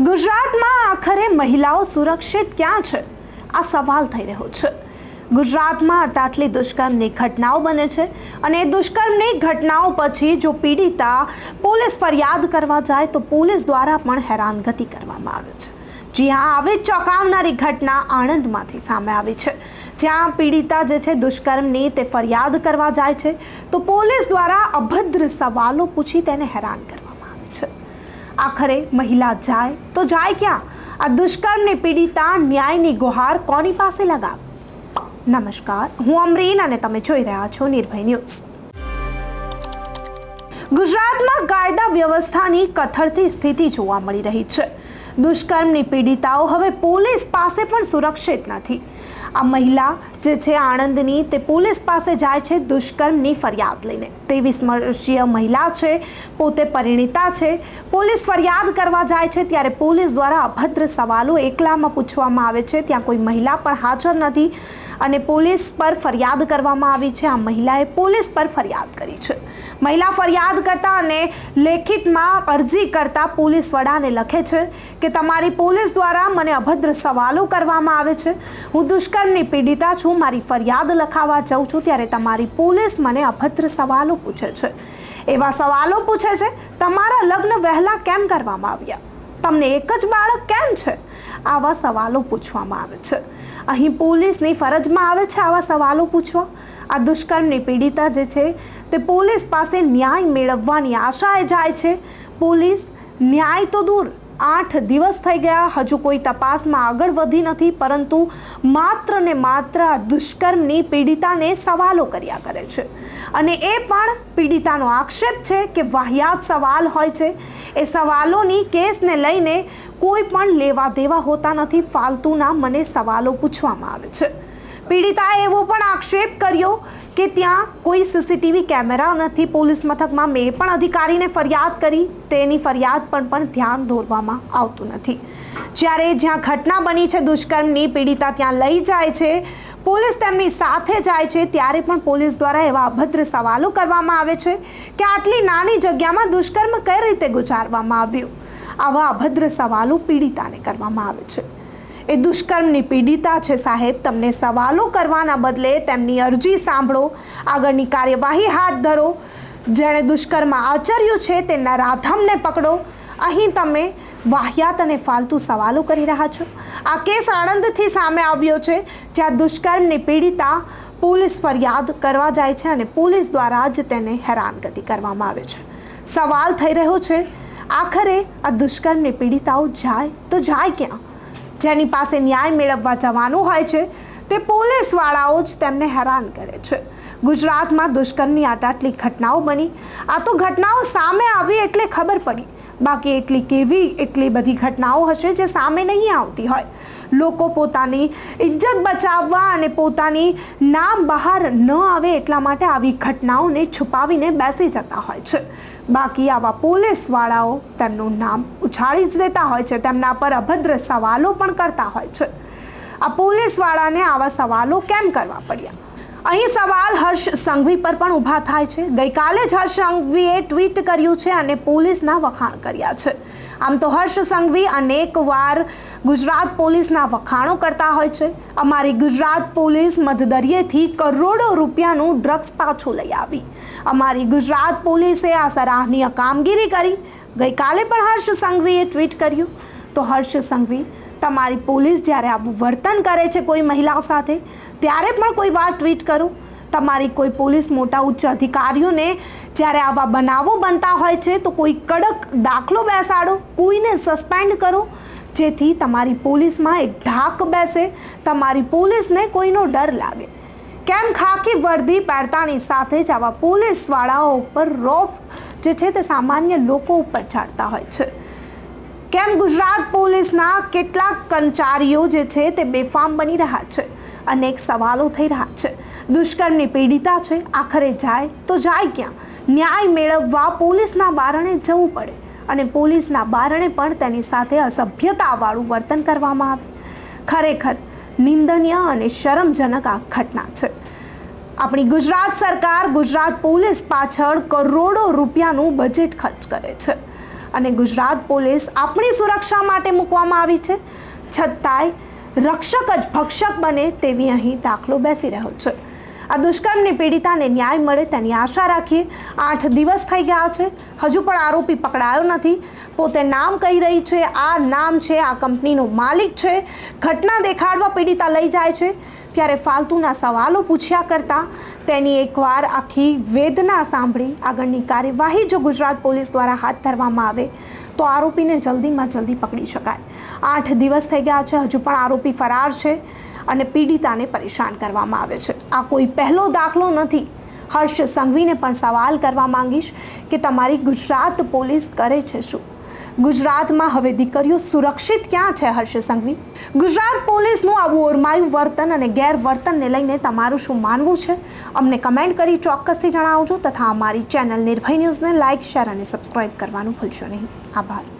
ગુજરાતમાં આખરે મહિલાઓ સુરક્ષિત ક્યાં છે? આ સવાલ થઈ રહ્યો છે. ગુજરાતમાં અટાટલી દુષ્કર્મની ઘટનાઓ બને છે અને દુષ્કર્મની ઘટનાઓ પછી જો પીડિતા પોલીસ ફરિયાદ કરવા જાય તો પોલીસ દ્વારા પણ હેરાનગતિ કરવામાં આવે છે. જી હા, આવી ચોંકાવનારી ઘટના આણંદમાંથી સામે આવી છે. જ્યાં પીડિતા જે છે દુષ્કર્મની તે ફરિયાદ કરવા જાય છે તો પોલીસ દ્વારા અભદ્ર સવાલો પૂછી તેને હેરાન કરવા આખરે મહિલા જાય તો જાય ક્યાં? આ દુષ્કર્મને પીડિતા ન્યાયની ગુહાર કોની પાસે લગાવ? નમસ્કાર, હું અમરીન અને તમે જોઈ રહ્યા છો નિર્ભય ન્યૂઝ. ગુજરાતમાં કાયદા વ્યવસ્થાની કથળતી સ્થિતિ જોવા મળી રહી છે. દુષ્કર્મની પીડિતાઓ હવે પોલીસ પાસે પણ સુરક્ષિત નથી. આ મહિલા જે છે આણંદની, તે પોલીસ પાસે જાય છે દુષ્કર્મની ફરિયાદ લઈને. ત્રેવીસ વર્ષીય મહિલા છે, પોતે પરિણીતા છે. પોલીસ ફરિયાદ કરવા જાય છે ત્યારે પોલીસ દ્વારા અભદ્ર સવાલો એકલામાં પૂછવામાં આવે છે. ત્યાં કોઈ મહિલા પણ હાજર નથી. અને પોલીસ પર ફરિયાદ કરવામાં આવી છે. આ મહિલાએ પોલીસ પર ફરિયાદ કરી છે. મહિલા ફરિયાદ કરતા અને લેખિતમાં અરજી કરતા પોલીસ વડાને લખે છે કે તમારી પોલીસ દ્વારા મને અભદ્ર સવાલો કરવામાં આવે છે. હું દુષ્કર્મની પીડિતા છું. મારી ફરિયાદ લખાવવા જાઉં છું ત્યારે તમારી પોલીસ મને અભદ્ર સવાલો પૂછે છે. એવા સવાલો પૂછે છે, તમારા લગ્ન વહેલા કેમ કરવામાં આવ્યા? તમને એક જ બાળક કેમ છે? આવા સવાલો પૂછવામાં આવે છે. અહીં પોલીસની ફરજમાં આવે છે આવા સવાલો પૂછવા? આ દુષ્કર્મની પીડિતા જે છે, તે પોલીસ પાસે ન્યાય મેળવવાની આશાએ જાય છે. પોલીસ ન્યાય તો દૂર આઠ દિવસ થઈ ગયા. હજુ કોઈ તપાસમાં આગળ વધી નથી, પરંતુ માત્ર ને માત્ર દુષ્કર્મની પીડિતાને સવાલો કર્યા કરે છે. અને એ પણ પીડિતાનો આક્ષેપ છે કે વાહિયાત સવાલ હોય છે. એ સવાલોની કેસને લઈને કોઈ પણ લેવા દેવા હોતા નથી. ફાલતુના મને સવાલો પૂછવામાં આવે છે. પીડિતાએ એવો પણ આક્ષેપ કર્યો કે ત્યાં કોઈ સીસીટીવી કેમેરા નથી. પોલીસ મથકમાં મેં પણ અધિકારીને ફરિયાદ કરી. તેની ફરિયાદ પર પણ ધ્યાન દોરવામાં આવતું નથી. જ્યારે જ્યાં ઘટના બની છે, દુષ્કર્મની પીડિતા ત્યાં લઈ જાય છે, પોલીસ તેમની સાથે જાય છે, ત્યારે પણ પોલીસ દ્વારા એવા અભદ્ર સવાલો કરવામાં આવે છે કે આટલી નાની જગ્યામાં દુષ્કર્મ કઈ રીતે ગુજારવામાં આવ્યું? આવા અભદ્ર સવાલો પીડિતાને કરવામાં આવે છે. એ દુષ્કર્મની પીડિતા છે સાહેબ. તમને સવાલો કરવાના બદલે તેમની અરજી સાંભળો. આગળની કાર્યવાહી હાથ ધરો. જેણે દુષ્કર્મ આચર્યું છે તેના રાધમને પકડો. અહીં તમે વાહિયાત અને ફાલતુ સવાલો કરી રહ્યા છો. આ કેસ આણંદથી સામે આવ્યો છે, જ્યાં દુષ્કર્મની પીડિતા પોલીસ ફરિયાદ કરવા જાય છે અને પોલીસ દ્વારા જ તેને હેરાનગતિ કરવામાં આવે છે. સવાલ થઈ રહ્યો છે, આખરે આ દુષ્કર્મની પીડિતાઓ જાય તો જાય ક્યાં? જેની પાસે ન્યાય મેળવવા જવાનું હોય છે તે પોલીસવાળાઓ જ તેમને હેરાન કરે છે. ગુજરાતમાં દુષ્કર્મની આટાટલી ઘટનાઓ બની. આ તો ઘટનાઓ સામે આવી એટલે ખબર પડી. બાકી એટલી કેવી, એટલી બધી ઘટનાઓ હશે જે સામે નહીં આવતી હોય. લોકો પોતાની ઇજ્જત બચાવવા અને પોતાની નામ બહાર ન આવે એટલા માટે આવી ઘટનાઓને છુપાવીને બેસી જતા હોય છે. બાકી આવા પોલીસવાળાઓ તેમનું નામ ઉછાળી જ દેતા હોય છે, તેમના પર અભદ્ર સવાલો પણ કરતા હોય છે. આ પોલીસવાળાને આવા સવાલો કેમ કરવા પડ્યા? અહીં સવાલ હર્ષ સંઘવી પર પણ ઊભા થાય છે. ગઈકાલે જ હર્ષ સંઘવીએ ટ્વીટ કર્યું છે અને પોલીસના વખાણ કર્યા છે. આમ તો હર્ષ સંઘવી અનેકવાર ગુજરાત પોલીસના વખાણો કરતા હોય છે. અમારી ગુજરાત પોલીસ મધદરિયેથી કરોડો રૂપિયાનું ડ્રગ્સ પાછું લઈ આવી. અમારી ગુજરાત પોલીસે આ સરાહનીય કામગીરી કરી. ગઈકાલે પણ હર્ષ સંઘવીએ ટ્વીટ કર્યું. તો હર્ષ સંઘવી તમારી પોલીસ જ્યારે આવું વર્તન કરે છે કોઈ મહિલા સાથે, ત્યારે પણ કોઈ વાર ટ્વીટ કરો. તમારી કોઈ પોલીસ મોટા ઉચ્ચ અધિકારીઓને જ્યારે આવા બનાવો બનતા હોય છે, તો કોઈ કડક દાખલો બેસાડો, કોઈને સસ્પેન્ડ કરો. જેથી તમારી પોલીસમાં એક ધાક બેસે, તમારી પોલીસને કોઈનો ડર લાગે. કેમ ખાકી વર્દી પહેરતાની સાથે જ આવા પોલીસવાળાઓ ઉપર રોફ જે છે તે સામાન્ય લોકો ઉપર ચડતા હોય છે. કેમ ગુજરાત પોલીસના કેટલાક કર્મચારીઓ જે છે તે બેફામ બની રહ્યા છે? અનેક સવાલો થઈ રહ્યા છે. દુષ્કર્મની પીડિતા છે, આખરે જાય તો જાય ક્યાં? ન્યાય મેળવવા પોલીસના બારણે જવું પડે અને પોલીસના બારણે પણ તેની સાથે અસભ્યતાવાળું વર્તન કરવામાં આવે. ખરેખર નિંદનીય અને શરમજનક આ ઘટના છે. આપણી ગુજરાત સરકાર ગુજરાત પોલીસ પાછળ કરોડો રૂપિયાનું બજેટ ખર્ચ કરે છે. અને ગુજરાત પોલીસ આપણી સુરક્ષા માટે મૂકવામાં આવી છે. છતાંય રક્ષક જ ભક્ષક બને તેવી અહીં દાખલો બેસી રહ્યો છે. આ દુષ્કર્મની પીડિતાને ન્યાય મળે તેની આશા રાખીએ. આઠ દિવસ થઈ ગયા છે. હજુ પણ આરોપી પકડાયો નથી. પોતે નામ કહી રહી છે. આ નામ છે, આ કંપનીનો માલિક છે. ઘટના દેખાડવા પીડિતા લઈ જાય છે. ત્યારે ફાલતુના સવાલો પૂછ્યા કરતાં તેની એકવાર આખી વેદના સાંભળી આગળની કાર્યવાહી જો ગુજરાત પોલીસ દ્વારા હાથ ધરવામાં આવે, તો આરોપીને જલ્દીમાં જલ્દી પકડી શકાય. આઠ દિવસ થઈ ગયા છે. હજુ પણ આરોપી ફરાર છે. અને પીડિતાને પરેશાન કરવામાં આવે છે. આ કોઈ પહેલો દાખલો નથી. હર્ષ સંઘવીને પણ સવાલ કરવા માંગીશ કે તમારી ગુજરાત પોલીસ કરે છે શું? ગુજરાતમાં હવે દીકરીઓ સુરક્ષિત ક્યાં છે, હર્ષ સંઘવી? ગુજરાત પોલીસનું આવું ઓરમાયું વર્તન અને ગેરવર્તનને લઈને તમારું શું માનવું છે? અમને કમેન્ટ કરી ચોક્કસથી જણાવજો તથા અમારી ચેનલ નિર્ભય ન્યૂઝને લાઇક, શેર અને સબસ્ક્રાઇબ કરવાનું ભૂલશો નહીં. આભાર.